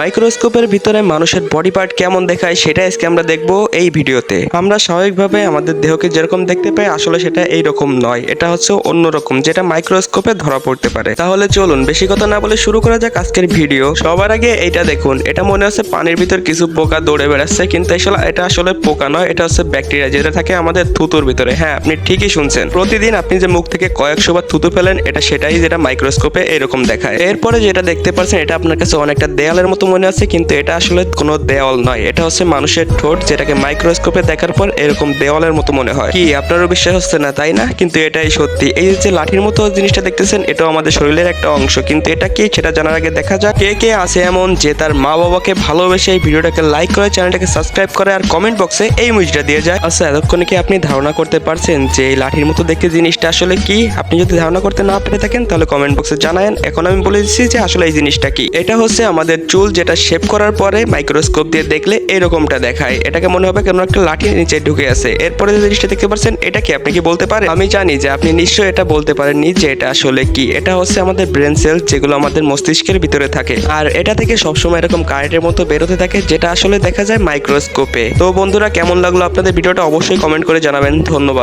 মাইক্রোস্কোপের ভিতরে মানুষের বডি পার্ট কেমন দেখায় সেটা আজকে আমরা দেখব এই ভিডিওতে। আমরা স্বাভাবিকভাবে আমাদের দেহকে যেরকম দেখতে পাই, আসলে সেটা এই রকম নয়। এটা হচ্ছে অন্যরকম, যেটা মাইক্রোস্কোপে ধরা পড়তে পারে। তাহলে চলুন, বেশি কথা না বলে শুরু করা যাক আজকের ভিডিও। সবার আগে এটা দেখুন, এটা মনে হচ্ছে পানির ভিতর কিছু পোকা দৌড়ে বেড়াচ্ছে, কিন্তু আসলে এটা আসলে পোকা নয়, এটা হচ্ছে ব্যাকটেরিয়া যেটা থাকে আমাদের থুতুর ভিতরে। হ্যাঁ আপনি ঠিকই শুনছেন। প্রতিদিন আপনি যে মুখ থেকে কয়েকশো বার থুতু ফেলেন, এটা সেটাই যেটা মাইক্রোস্কোপে এরকম দেখায়। এরপরে যেটা দেখতে পাচ্ছেন, এটা আপনার কাছে অনেকটা দেয়ালের মতো মনে আছে, কিন্তু এটা আসলে কোনো দেওয়াল নয়। এটা হচ্ছে মানুষের ঠোঁট, যেটাকে মাইক্রোস্কোপে দেখার পর এরকম দেওয়ালের মতো মনে হয়। কি, আপনারও বিশ্বাস হচ্ছে না, তাই না? কিন্তু এটাই সত্যি। এই যে লাঠির মতো জিনিসটা দেখতেছেন, এটাও আমাদের শরীরের একটা অংশ। কিন্তু এটা কি, সেটা জানার আগে দেখা যাক। কে কে আছে এমন যে তার মা বাবাকে ভালোবেসে এই ভিডিওটাকে লাইক করে, চ্যানেলটাকে সাবস্ক্রাইব করে, আর কমেন্ট বক্সে এই মুজিটা দিয়ে যায়। আচ্ছা এতক্ষণে কি আপনি ধারণা করতে পারছেন যে এই লাঠির মতো দেখতে জিনিসটা আসলে কি? আপনি যদি ধারণা করতে না পেরে থাকেন, তাহলে কমেন্ট বক্সে জানায়েন। এখন আমি বলে দিচ্ছি যে আসলে এই জিনিসটা কি। এটা হচ্ছে আমাদের চুল যেটা শেপ করার পরে মাইক্রোস্কোপ দিয়ে দেখলে এরকমটা দেখায়। এটাকে মনে হবে কেমন একটা লাঠি নিচে ঢুকে আছে। এরপরে যে জিনিসটা দেখতে পাচ্ছেন, এটা কি আপনি কি বলতে পারেন? আমি জানি যে আপনি নিশ্চয়ই এটা বলতে পারেননি যে এটা আসলে কি। এটা হচ্ছে আমাদের ব্রেন সেল যেগুলো আমাদের মস্তিষ্কের ভিতরে থাকে। আর এটা থেকে সবসময় এরকম কারেন্টের মতো বেরোতে থাকে, যেটা আসলে দেখা যায় মাইক্রোস্কোপে তো বন্ধুরা, কেমন লাগল আপনাদের ভিডিওটা অবশ্যই কমেন্ট করে জানাবেন। ধন্যবাদ।